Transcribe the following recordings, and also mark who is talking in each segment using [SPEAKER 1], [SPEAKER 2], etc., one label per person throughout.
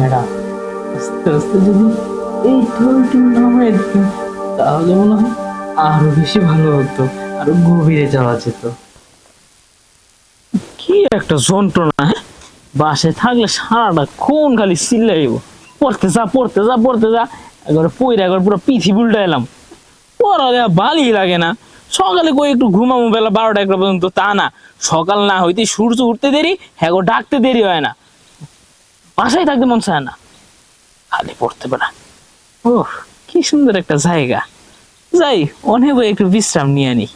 [SPEAKER 1] Madam, আস্তে আস্তে যদি এই টোলটি নামায় দিতেন তাহলে মনে হয় আরও বেশি ভালো হতো, আরও গভীরে যাওয়া যেত। কি একটা যন্ত্রণা হ্যাঁ? বাসায় থাকলে সারাটা খুন খালি চিল্লাইব পড়তে যা পড়তে যা পড়তে যা, একবার পইরা একবার পুরো পিঠি উল্টা এলাম। পড়া দেওয়া ভালোই লাগে না। সকালে কই একটু ঘুমাবো বেলা বারোটা একটা পর্যন্ত, তা না। সকাল না হইতে সূর্য উঠতে দেরি হ্যাঁ ডাকতে দেরি হয় না। বাসায় থাকতে মন চায় না। খালি পড়তে পারা। ও কি সুন্দর একটা জায়গা। যাই, অনেক একটু বিশ্রাম নিয়ে নি।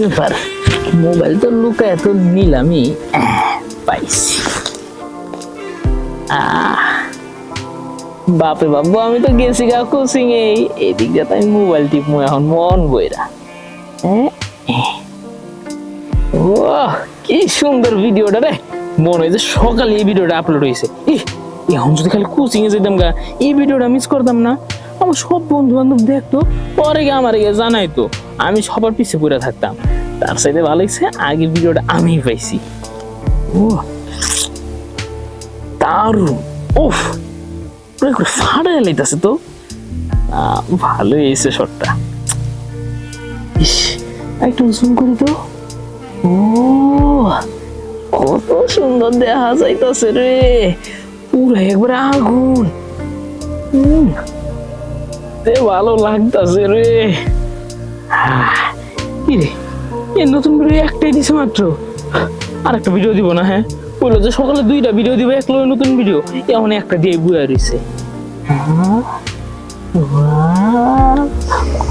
[SPEAKER 1] ব্যাপার? মোবাইল তো লুকায় তো নিলামই। পাইছি। বাপরে বাবু আমি তো গেছি গা কোচিং এই এদিক দিয়ে আমি মোবাইল টিপমু, এখন মন বইরা। হ্যাঁ? ও কি সুন্দর ভিডিওটা রে। মনে হয় যে সকালে এই ভিডিওটা আপলোড হয়েছে। এখন যদি খালি কোচিং এ যেতাম গা, এই ভিডিওটা মিস করতাম না। আমার সব বন্ধু বান্ধব দেখতো, পরে গিয়ে আমার গিয়ে জানাইতো, আমি সবার পিছিয়ে পড়ে থাকতাম। তার সাথে ভালো লাগছে আগে ভিডিওটা আমিই পাইছি। দারুণ। ওফ ফাড়ে লাইতেছে তো। আহ, ভালো এসে শটটা। ইস একটু জুম করি তো ও কত সুন্দর দেখা যাইতাছে রে। পুরো একবারে আগুন। তে ভালো লাগতাছে রে। কি রে এই নতুন করে একটাই দিছে মাত্র। আর একটা ভিডিও দিব না হ্যাঁ? বলল যে সকালে দুইটা ভিডিও দিব এক লগে নতুন ভিডিও এমন একটা দিয়ে বুয়া রয়েছে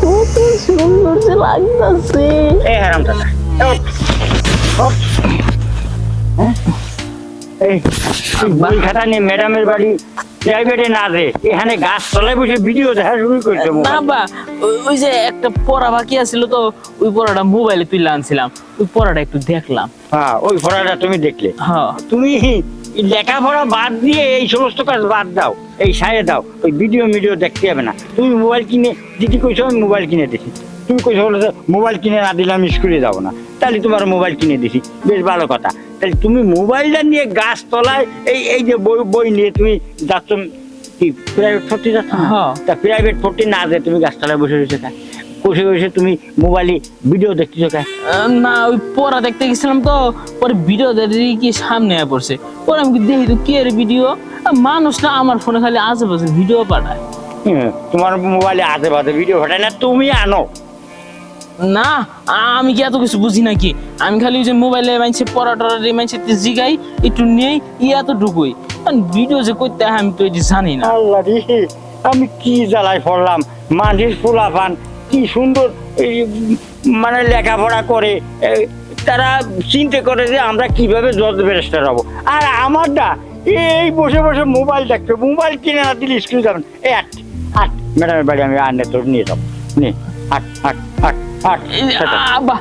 [SPEAKER 1] কত সুন্দর যে লাগতাছে
[SPEAKER 2] এই হারাম দাদা এই নিয়ে ম্যাডামের বাড়ি প্রাইভেটে না দে এখানে গাছ তলায় বসে ভিডিও দেখা শুরু করছে
[SPEAKER 1] না ওই- ওই যে একটা পড়া বাকি আছিল তো ওই পড়াটা মোবাইলে তুলে আনছিলাম। ওই পড়াটা একটু দেখলাম।
[SPEAKER 2] হ্যাঁ ওই পড়াটা তুমি দেখলে।
[SPEAKER 1] হ্যাঁ।
[SPEAKER 2] তুমি লেখাপড়া বাদ দিয়ে এই সমস্ত কাজ বাদ দাও এই সাইডে দাও ওই ভিডিও ভিডিও দেখতে হবে না। তুমি মোবাইল কিনে দিদি কইছো আমি মোবাইল কিনে দিছি তুমি কইছো মোবাইল কিনে না দিলে আমি স্কুলে যাব না। তাহলে তোমার মোবাইল কিনে দিছি। বেশ ভালো কথা। তুমি মোবাইলটা নিয়ে গাছ তলায় এই এই যে বই বই নিয়ে তুমি যাচ্ছ কি প্রাইভেট পড়তে যাচ্ছ?
[SPEAKER 1] হ্যাঁ।
[SPEAKER 2] তা প্রাইভেট পড়তে না যে তুমি গাছতলায় বসে রয়েছে বসে বসে তুমি মোবাইলে ভিডিও দেখতেছো কা
[SPEAKER 1] না ওই পড়া দেখতে গেছিলাম তো পরে ভিডিও দেখে কি সামনে আয়া পড়ছে। পরে আমি দেখি তো কি এর ভিডিও মানুষ না আমার ফোনে খালি আশেপাশে ভিডিও পাঠায়
[SPEAKER 2] তোমার মোবাইলে বাজে ভিডিও পাঠায় না তুমি আনো।
[SPEAKER 1] না, আমি কি এত কিছু বুঝি নাকি? আমি খালি ওই যে মোবাইলে মানছে মানছে জিগাই, একটু নেই তো ঢুকুই ভিডিও যে করতে আমি তো এটি জানি না।
[SPEAKER 2] আল্লাহ রে, আমি কি পড়লাম? পান কি সুন্দর মানে লেখাপড়া করে তারা চিন্তা করে যে আমরা কীভাবে জজ ব্যারিস্টার হব। আর আমারটা এই বসে বসে মোবাইল দেখবে মোবাইল কিনে না দিলে স্কুল যাবেন। আট আট, ম্যাডামের বাড়ি আমি আনে তোর, নিয়ে যাব নে, আট আট আট। আট
[SPEAKER 1] আব্বা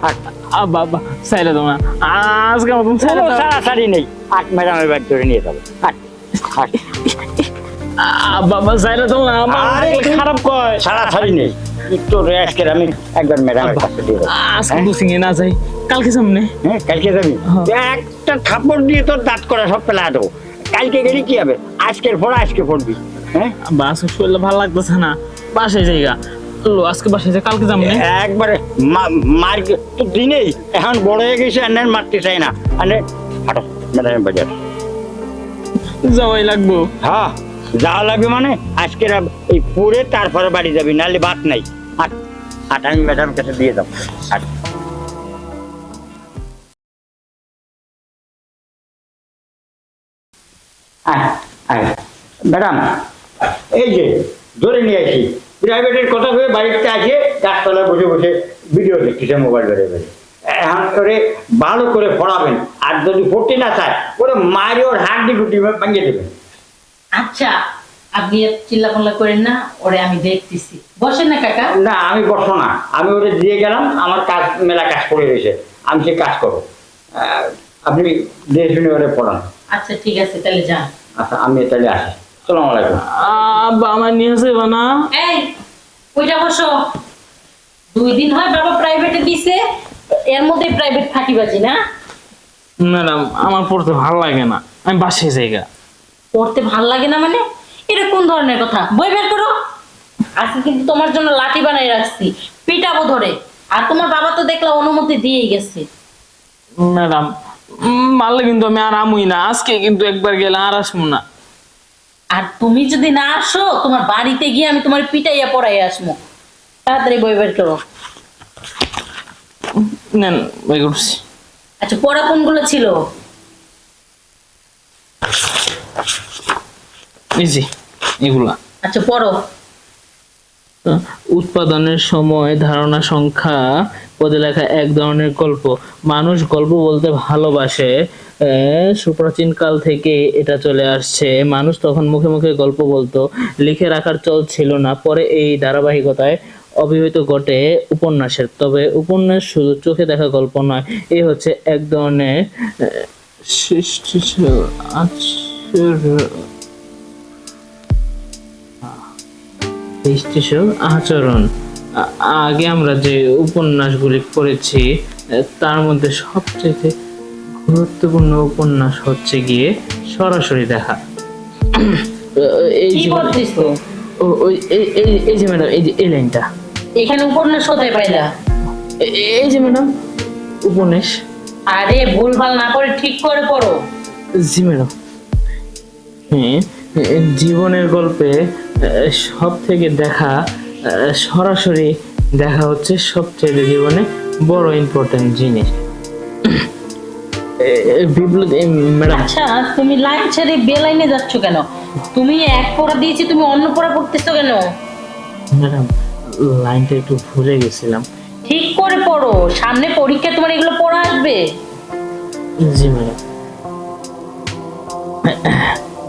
[SPEAKER 1] আব্বা আব্বা চাইলে তোমার আজকে মতন চাইলে
[SPEAKER 2] কোনো সারাসারি নেই। আট ম্যাডামের বাড়ি ধরে নিয়ে যাব। আট আট
[SPEAKER 1] আব্বা আব্বা চাইলে তোমার আমার খারাপ কয়।
[SPEAKER 2] সারাসারি নেই। তোর আজকের আমি একবার ম্যাডামের কাছে দিয়ে দেবো
[SPEAKER 1] আজকে বুঝিং না যাই। কালকে সামনে
[SPEAKER 2] হ্যাঁ কালকে যাবি। একটা থাপ্পড় দিয়ে তোর দাঁত করা সব পেলা দেবো। কালকে গেলে কি হবে? আজকের পর আজকে পড়বি। হ্যাঁ?
[SPEAKER 1] বাস শরীরটা ভালো লাগতেছে না। বাসায় যাইগা। লো আজকে বাসায় কালকে যাব
[SPEAKER 2] একবারে মা- মার তো দিনেই। এখন বড় হয়ে গেছে আর মারতে চাই না। আনে হাঁটো ম্যাডামের বাজার।
[SPEAKER 1] যাওয়াই লাগবো।
[SPEAKER 2] হ্যাঁ যাওয়া লাগবে মানে আজকের আব- এই পড়ে তারপরে বাড়ি যাবি নাহলে বাদ নাই। হাট হাট আমি ম্যাডামের কাছে দিয়ে যাব। হাট। ম্যাডাম এই যে ধরে নিয়ে আসি। প্রাইভেটের কথা হয়ে বাড়িতে আসে গাছতলায় বসে বসে ভিডিও দেখতেছে মোবাইল বেড়ে বেড়ে এখন করে ভালো করে পড়াবেন আর যদি পড়তে না চায় ওরে মারি ওর হাড্ডি গুটি ভাঙিয়ে দেবেন।
[SPEAKER 3] আচ্ছা আপনি চিল্লাপাল্লা করেন না ওরে আমি দেখতেছি। বসেন না কাকা।
[SPEAKER 2] না আমি বসবো না। আমি ওরে দিয়ে গেলাম আমার কাজ মেলা কাজ করে রয়েছে আমি সে কাজ করব। আপনি দেশ ওরে পড়ান।
[SPEAKER 3] আচ্ছা ঠিক আছে তাহলে যান।
[SPEAKER 2] আচ্ছা আমি তাহলে আসি। সালাম আলাইকুম।
[SPEAKER 1] আব্বা আমার নিয়ে যাবে না।
[SPEAKER 3] এই ওইটা বসো। দুই দিন হয় বাবা প্রাইভেটে দিছে এর মধ্যে প্রাইভেট ফাঁকিবাজি না?
[SPEAKER 1] ম্যাডাম আমার পড়তে ভালো লাগে না। আমি বাসায় জায়গা
[SPEAKER 3] পড়তে ভালো লাগে না মানে? এটা কোন ধরনের কথা? বই বের করো। আজকে কিন্তু তোমার জন্য লাঠি বানাই রাখছি। পিটাবো ধরে। আর তোমার বাবা তো দেখলাম অনুমতি দিয়েই গেছে।
[SPEAKER 1] ম্যাডাম মারলে কিন্তু আমি আর আমুই না। আজকে কিন্তু একবার গেলে আর আসব না।
[SPEAKER 3] আর তুমি যদি না আসো তোমার বাড়িতে গিয়ে আমি তোমার পিটাইয়া পড়াই আসব তাড়াতাড়ি বই বের করো।
[SPEAKER 1] নেন বই করছি।
[SPEAKER 3] আচ্ছা পড়া কোন কোনগুলো ছিল?
[SPEAKER 1] এগুলা।
[SPEAKER 3] আচ্ছা পড়ো।
[SPEAKER 1] উৎপাদনের সময় ধারণা সংখ্যা পদে লেখা এক ধরনের গল্প। মানুষ গল্প বলতে ভালোবাসে সুপ্রাচীন কাল থেকে এটা চলে আসছে। মানুষ তখন মুখে মুখে গল্প বলতো, লিখে রাখার চল ছিল না। পরে এই ধারাবাহিকতায় অবিহিত ঘটে উপন্যাসের। তবে উপন্যাস শুধু চোখে দেখা গল্প নয়, এ হচ্ছে এক ধরনের আচরণ। আগে আমরা যে উপন্যাসগুলি পড়েছি তার মধ্যে সবচেয়ে গুরুত্বপূর্ণ উপন্যাস হচ্ছে গিয়ে সরাসরি দেখা। এই যে এই- ম্যাডাম এই যে এই লাইনটা।
[SPEAKER 3] এখানে উপন্যাস কোথায় পাইলা?
[SPEAKER 1] এই যে ম্যাডাম উপন্যাস।
[SPEAKER 3] আরে ভুলভাল না করে ঠিক করে পড়ো।
[SPEAKER 1] জি ম্যাডাম। হ্যাঁ জীবনের গল্পে সব থেকে দেখা সরাসরি দেখা হচ্ছে সবচেয়ে জীবনে বড় ইম্পর্টেন্ট জিনিস। বিপ্লব ম্যাডাম
[SPEAKER 3] আচ্ছা তুমি লাইন ছেড়ে বে লাইনে যাচ্ছ কেন? তুমি এক পড়া দিয়েছি তুমি অন্য পড়া পড়তেছো কেন?
[SPEAKER 1] ম্যাডাম লাইনটা একটু ভুলে গেছিলাম।
[SPEAKER 3] ঠিক করে পড়ো সামনে পরীক্ষা তোমার এগুলো পড়া আসবে।
[SPEAKER 1] জি ম্যাডাম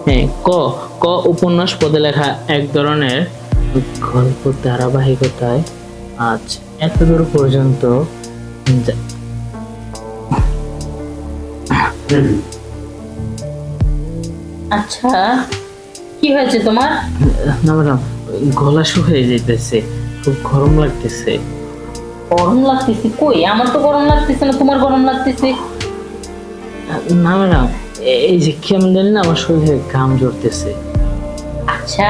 [SPEAKER 1] হ্যাঁ ক ক উপন্যাস পদে লেখা এক ধরনের গল্প ধারাবাহিকতায় আজ এতদূর পর্যন্ত
[SPEAKER 3] আচ্ছা কি হয়েছে তোমার?
[SPEAKER 1] না ম্যাডাম গলা শুকিয়ে যেতেছে খুব গরম লাগতেছে।
[SPEAKER 3] গরম লাগতেছে? কই? আমার তো গরম লাগতেছে না তোমার গরম লাগতেছে?
[SPEAKER 1] না ম্যাডাম এই যে কেমন জানি না আমার শরীরে ঘাম জড়তেছে
[SPEAKER 3] আচ্ছা।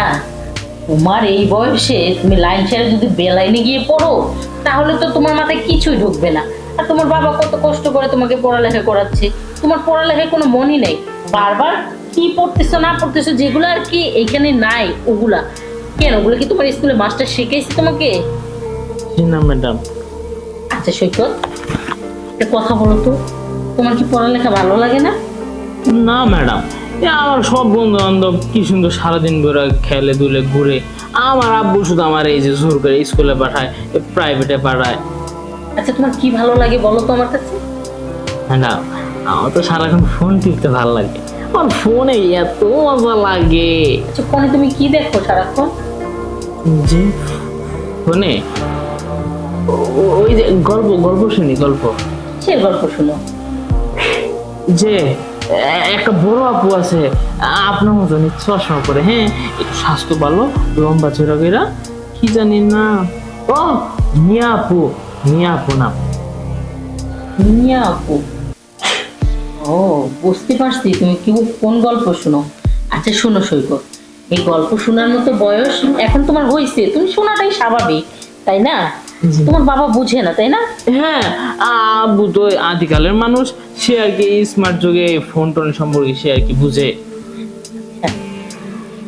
[SPEAKER 3] তোমার এই বয়সে তুমি লাইন ছেড়ে যদি বেলাইনে গিয়ে পড়ো তাহলে তো তোমার মাথায় কিছুই ঢুকবে না। আর তোমার বাবা কত কষ্ট করে তোমাকে পড়ালেখা করাচ্ছে। তোমার পড়ালেখায় কোনো মনই নেই। বারবার কি পড়তেছো না পড়তেছো যেগুলো আর কি এইখানে নাই ওগুলা। কেন? ওগুলো কি তোমার স্কুলে মাস্টার শিখেছে তোমাকে?
[SPEAKER 1] না ম্যাডাম
[SPEAKER 3] আচ্ছা সৈকত কথা বলো তো। তোমার কি পড়ালেখা ভালো লাগে না?
[SPEAKER 1] না ম্যাডাম আমার সব বন্ধু বান্ধব কি সুন্দর সারাদিন ধরে খেলে দুলে ঘুরে। আমার আব্বু শুধু আমার এই যে জোর করে স্কুলে পাঠায় প্রাইভেটে পাঠায়।
[SPEAKER 3] আচ্ছা তোমার কি ভালো লাগে বলো তো আমার কাছে?
[SPEAKER 1] ম্যাডাম আমার তো সারাক্ষণ ফোন টিপতে ভালো লাগে। আমার ফোনে এত মজা লাগে।
[SPEAKER 3] আচ্ছা ফোনে তুমি কি দেখো সারাক্ষণ?
[SPEAKER 1] যে ফোনে ওই যে গল্প গল্প শুনি গল্প।
[SPEAKER 3] সে গল্প শুনো।
[SPEAKER 1] যে একটা বড় আপু আছে। আপনার মতন চশমা করে হ্যাঁ? একটু স্বাস্থ্য ভালো, লম্বা চোরাগেরা কি জানি না। ও, মিয়া আপু মিয়া আপু নাম
[SPEAKER 3] মিয়া আপু। ও, বুঝতে পারছি, তুমি কি কোন গল্প শুনো? আচ্ছা শোনো সৈকত। এই গল্প শোনার মতো বয়স এখন তোমার হয়েছে তুমি শোনাটাই স্বাভাবিক, তাই না। তোমার বাবা বুঝে না তাই না?
[SPEAKER 1] হ্যাঁ আবু তো আদিকালের মানুষ সে আর কি স্মার্ট যুগে ফোন টোন সম্পর্কে সে আর কি বুঝে।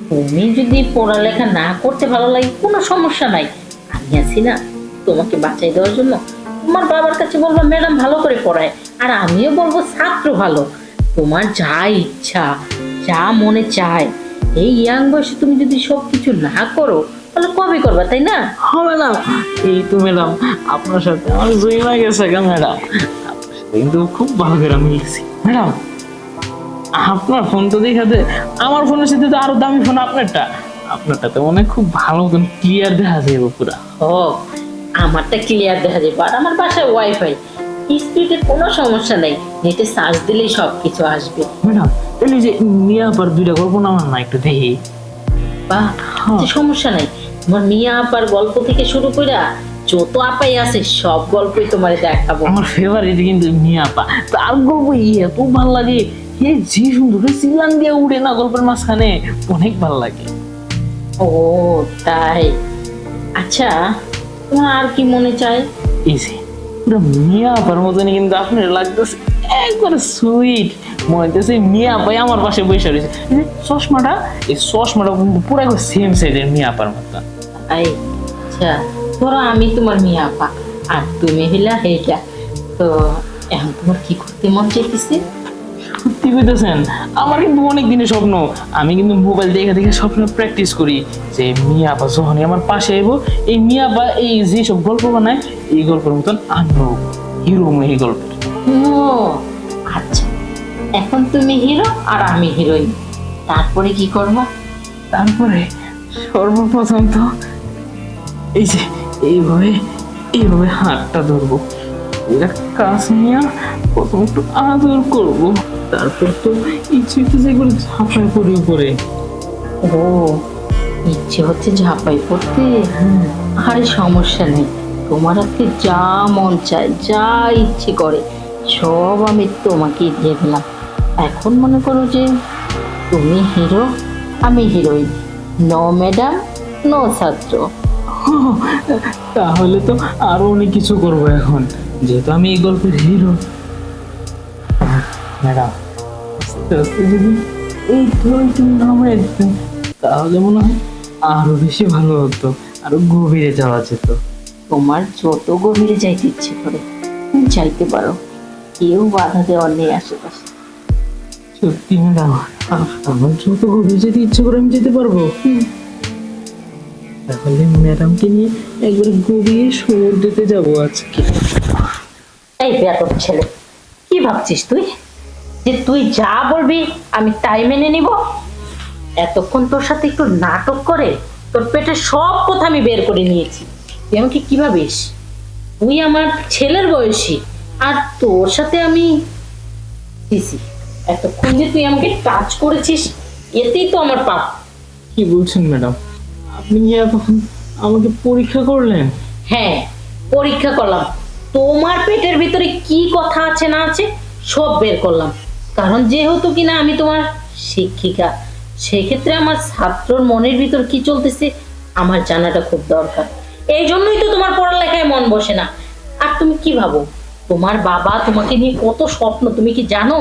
[SPEAKER 3] তুমি যদি পড়ালেখা না করতে ভালো লাগে কোনো সমস্যা নাই। আমি আছি না তোমাকে বাঁচাই দেওয়ার জন্য। তোমার বাবার কাছে বলব ম্যাডাম ভালো করে পড়ায়। আর আমিও বলব ছাত্র ভালো। তোমার যা ইচ্ছা যা মনে চায় এই ইয়াং বয়সে তুমি যদি সব কিছু না করো তাহলে কবে করবা তাই না?
[SPEAKER 1] হবে না এই তো ম্যাডাম আপনার সাথে আমার জুই ম্যাডাম। আপনার সাথে কিন্তু খুব ভালো করে মিলছি। ম্যাডাম আপনার ফোন তো দেখাতে আমার ফোনের সাথে তো আরও দামি ফোন আপনারটা। আপনারটা তো মনে খুব ভালো মতন ক্লিয়ার দেখা যাবে পুরা।
[SPEAKER 3] ও আমারটা ক্লিয়ার দেখা যায় আর আমার বাসায় ওয়াইফাই স্পিডে কোনো সমস্যা নেই নেটে সার্চ দিলেই সব কিছু আসবে।
[SPEAKER 1] ম্যাডাম তাহলে যে মিয়া আপার দুইটা গল্প না আমার না একটু দেখি।
[SPEAKER 3] বা সমস্যা নাই। তোমার মিয়া আপার গল্প থেকে শুরু করে যত আপাই আছে সব গল্পই তোমার দেখাবো।
[SPEAKER 1] আমার ফেভারিট কিন্তু মিয়া আপা। তার গল্প এত ভালো লাগে এ যে সুন্দর সিলান দিয়ে উড়ে না গল্পের মাঝখানে অনেক ভালো লাগে।
[SPEAKER 3] ও তাই। আচ্ছা তোমার আর কি মনে চায়?
[SPEAKER 1] এই যে পুরো মিয়া আপার মতনই কিন্তু আপনার লাগতেছে একবারে সুইট মনে হইতেছে মিয়া আপাই আমার পাশে বসে রয়েছে। চশমাটা এই চশমাটা কিন্তু পুরো একবার সেম সাইজের মিয়া আপার মতো
[SPEAKER 3] তাই আচ্ছা ধরো আমি তোমার মিয়া আপা আর তুমি হইলা হেটা তো এখন তোমার কি করতে মন চাইতেছে?
[SPEAKER 1] সত্যি কইতেছেন আমার কিন্তু অনেক দিনের স্বপ্ন। আমি কিন্তু মোবাইল দেখে দেখে স্বপ্ন প্র্যাকটিস করি যে মিয়া আপা যখনই আমার পাশে আইব। এই মিয়া আপা এই যেসব গল্প বানায় এই গল্পের মতন আমিও হিরো এই গল্পের।
[SPEAKER 3] ও আচ্ছা। এখন তুমি হিরো আর আমি হিরোইন তারপরে কি করবা?
[SPEAKER 1] তারপরে সর্বপ্রথম তো এই যে এইভাবে এইভাবে হাতটা ধরবো। এটা কাজ নিয়ে প্রথম একটু আদর করব তারপর তো ইচ্ছে হচ্ছে করে ঝাঁপায় পড়ে। উপরে
[SPEAKER 3] ও ইচ্ছে হচ্ছে ঝাঁপাই পড়তে? আরে সমস্যা নেই তোমার আজকে যা মন চায় যা ইচ্ছে করে সব আমি তোমাকে দিয়ে দিলাম। এখন মনে করো যে তুমি হিরো আমি হিরোইন নো ম্যাডাম নো ছাত্র।
[SPEAKER 1] তাহলে তো আরও অনেক কিছু করব এখন। যেহেতু আমি এই গল্পের হিরো ম্যাডাম আস্তে আস্তে যদি এই একটু নামে দিতেন তাহলে মনে হয় আরও বেশি ভালো হতো আরও গভীরে যাওয়া যেত।
[SPEAKER 3] তোমার যত গভীরে যাইতে ইচ্ছে করে তুমি যাইতে পারো। কেউ বাধা দেওয়ার নেই আশেপাশে।
[SPEAKER 1] সত্যি ম্যাডাম আমার যত গভীরে যেতে ইচ্ছে করে আমি যেতে পারব? তাহলে ম্যাডামকে নিয়ে একবার গভীরে সমুদ্রেতে যাব আজকে।
[SPEAKER 3] এই বেতন ছেলে কি ভাবছিস তুই? যে তুই যা বলবি আমি তাই মেনে নিব? এতক্ষণ তোর সাথে একটু নাটক করে তোর পেটে সব কথা আমি বের করে নিয়েছি। তুই আমাকে কি ভাবিস? তুই আমার ছেলের বয়সী আর তোর সাথে আমি দিছি এতক্ষণ যে তুই আমাকে টাচ করেছিস এতেই তো আমার পাপ।
[SPEAKER 1] কি বলছেন ম্যাডাম? আপনি কি আমাকে পরীক্ষা করলেন?
[SPEAKER 3] হ্যাঁ পরীক্ষা করলাম। তোমার পেটের ভিতরে কি কথা আছে না আছে সব বের করলাম। কারণ যেহেতু কিনা আমি তোমার শিক্ষিকা, সেক্ষেত্রে আমার ছাত্রর মনের ভিতর কি চলতেছে আমার জানাটা খুব দরকার। এই জন্যই তো তোমার পড়ালেখায় মন বসে না। আর তুমি কি ভাবো? তোমার বাবা তোমাকে নিয়ে কত স্বপ্ন, তুমি কি জানো?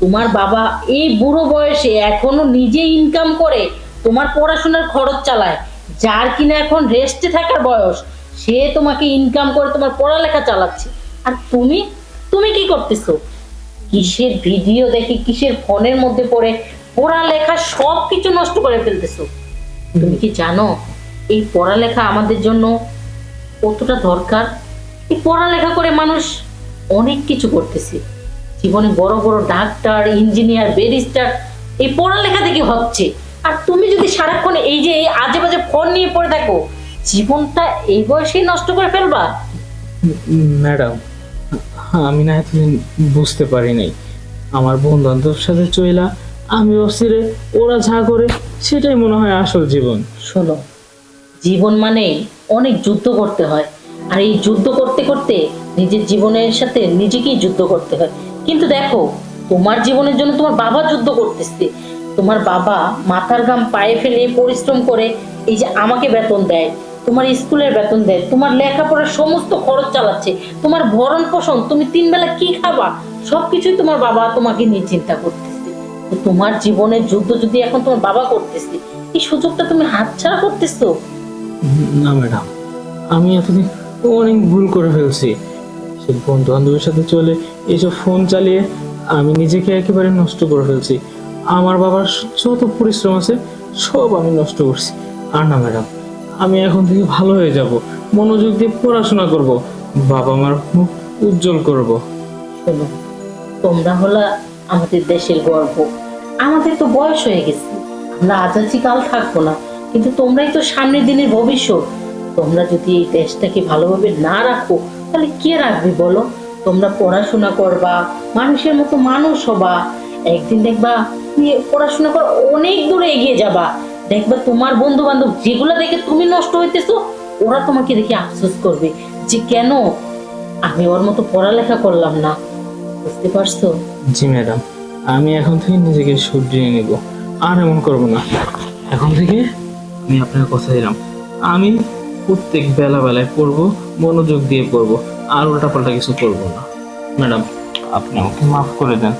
[SPEAKER 3] তোমার বাবা এই বুড়ো বয়সে এখনও নিজে ইনকাম করে তোমার পড়াশোনার খরচ চালায়। যার কিনা এখন রেস্টে থাকার বয়স, সে তোমাকে ইনকাম করে তোমার পড়ালেখা চালাচ্ছে। আর তুমি তুমি কি করতেছো? কিসের ভিডিও দেখে, কিসের ফোনের মধ্যে পড়ে, পড়ালেখা সব কিছু নষ্ট করে ফেলতেছো? তুমি কি জানো, এই পড়ালেখা আমাদের জন্য কতটা দরকার? এই পড়ালেখা করে মানুষ অনেক কিছু করতেছে। জীবনে বড় বড় ডাক্তার ইঞ্জিনিয়ার ব্যারিস্টার এই পড়ালেখা থেকে হচ্ছে। আর তুমি যদি সারাক্ষণ এই যে এই আজে বাজে ফোন নিয়ে পড়ে থাকো জীবনটা এই বয়সেই নষ্ট করে ফেলবা?
[SPEAKER 1] ম্যাডাম আমি না এতদিন বুঝতে পারি নাই আমার বন্ধু বান্ধবের সাথে চইলা আমি অস্থিরে ওরা যা করে সেটাই মনে হয় আসল জীবন।
[SPEAKER 3] শোনো জীবন মানে অনেক যুদ্ধ করতে হয়। আর এই যুদ্ধ করতে করতে নিজের জীবনের সাথে নিজেকেই যুদ্ধ করতে হয়। কিন্তু দেখো তোমার জীবনের জন্য তোমার বাবা যুদ্ধ করতেছে। তোমার বাবা মাথার ঘাম পায়ে ফেলে পরিশ্রম করে এই যে আমাকে বেতন দেয়, তোমার স্কুলের বেতন দেয়, তোমার লেখাপড়ার সমস্ত খরচ চালাচ্ছে, তোমার ভরণ পোষণ, তুমি তিন বেলা কি খাবা? সবকিছুই তোমার বাবা তোমাকে নিয়ে চিন্তা করতেছে। তোমার জীবনের যুদ্ধ যদি এখন তোমার বাবা করতেছে, এই সুযোগটা তুমি হাতছাড়া করতেছো?
[SPEAKER 1] না, ম্যাডাম, আমি এতদিন অনেক ভুল করে ফেলছি। সে বন্ধু বান্ধবের সাথে চলে এইসব ফোন চালিয়ে আমি নিজেকে একেবারে নষ্ট করে ফেলছি। আমার বাবার যত পরিশ্রম আছে, সব আমি নষ্ট করছি। আর না ম্যাডাম, আমি এখন থেকে ভালো হয়ে যাব। মনোযোগ দিয়ে পড়াশোনা করব, বাবা মার মুখ উজ্জ্বল করব।
[SPEAKER 3] শোনো, তোমরা হলা আমাদের দেশের গর্ব। আমাদের তো বয়স হয়ে গেছে, আমরা আজাজি কাল থাকব না, কিন্তু তোমরাই তো সামনের দিনের ভবিষ্যৎ। তোমরা যদি এই দেশটাকে ভালোভাবে না রাখো, তাহলে কে রাখবে বলো? তোমরা পড়াশোনা করবা, মানুষের মতো মানুষ হবা। একদিন দেখবা তুমি পড়াশোনা করে, অনেক দূরে এগিয়ে যাবা। দেখবা তোমার বন্ধু বান্ধব যেগুলো দেখে তুমি নষ্ট হইতেছো, ওরা তোমাকে দেখে আফসোস করবে যে কেন আমি ওর মতো পড়ালেখা করলাম না। বুঝতে পারছ?
[SPEAKER 1] জি ম্যাডাম, আমি এখন থেকে নিজেকে শুধরিয়ে নিব, আর এমন করব না। এখন থেকে আমি আপনার কথা দিলাম, আমি প্রত্যেক বেলা বেলায় পড়ব, মনোযোগ দিয়ে পড়ব, আর উল্টাপাল্টা কিছু করব না। ম্যাডাম, আপনি আমাকে মাফ করে দেন,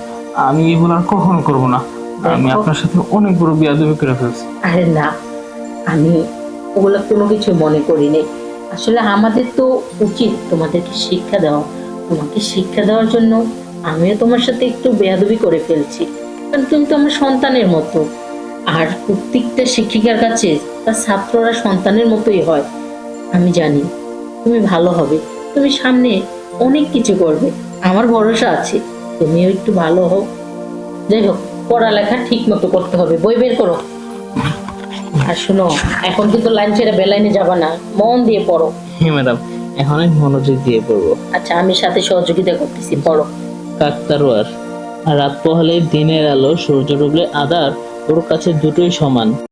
[SPEAKER 1] আমি এগুলো আর কখনো করব না। আমি আপনার সাথে অনেক বড় বিয়াদবি করে ফেলছি।
[SPEAKER 3] আরে না, আমি ওগুলো কোনো কিছু মনে করিনি। আসলে আমাদের তো উচিত তোমাদেরকে শিক্ষা দেওয়া। তোমাকে শিক্ষা দেওয়ার জন্য আমিও তোমার সাথে একটু বেয়াদবি করে ফেলছি। কারণ তুমি তো আমার সন্তানের মতো। আর প্রত্যেকটা শিক্ষিকার কাছে তার ছাত্ররা সন্তানের মতোই হয়। আমি জানি, তুমি ভালো হবে। তুমি সামনে অনেক কিছু করবে। আমার ভরসা আছে। তুমিও একটু ভালো হও। যাই হোক পড়ালেখা ঠিক মতো করতে হবে বই বের করো। আর শোনো এখন কিন্তু লাইন ছেড়ে বেলাইনে যাবা না মন দিয়ে পড়ো।
[SPEAKER 1] হ্যাঁ ম্যাডাম এখন আমি মনোযোগ দিয়ে পড়ব।
[SPEAKER 3] আচ্ছা আমি সাথে সহযোগিতা করতেছি পড়ো।
[SPEAKER 1] আর রাত পোহালে দিনের আলো সূর্য ডুবলে আদার ওর কাছে দুটোই সমান।